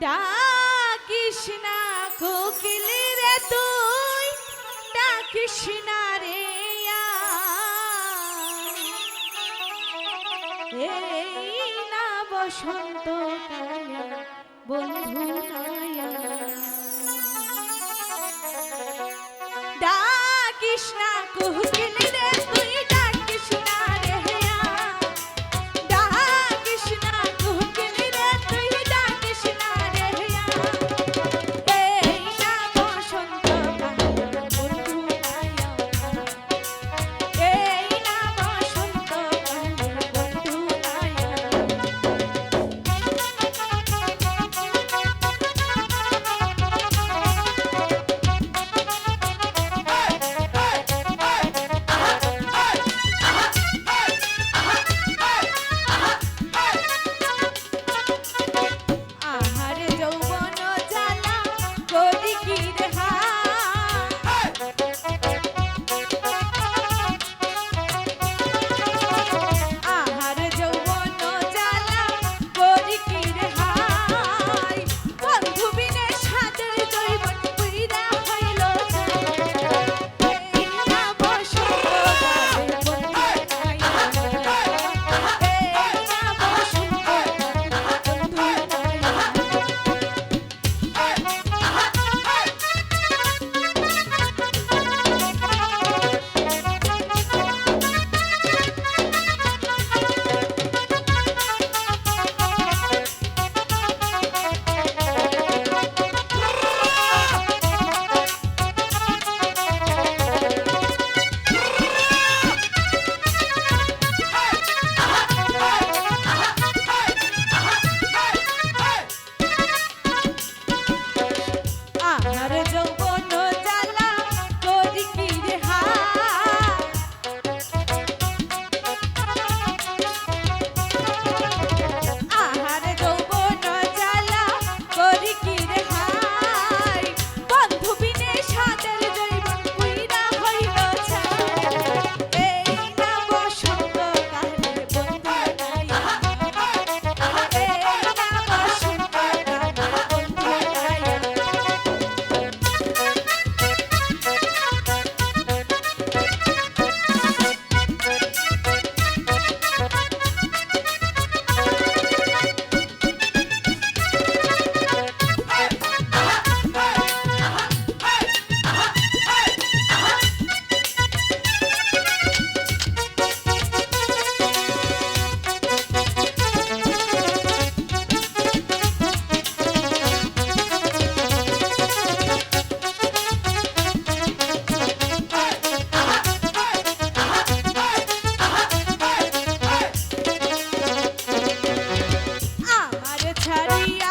ডাকিস না কোকিলি রে তুই, ডাকিস না রে এই না বসন্ত বন্ধু ডাকিস না কোকিলি Maria.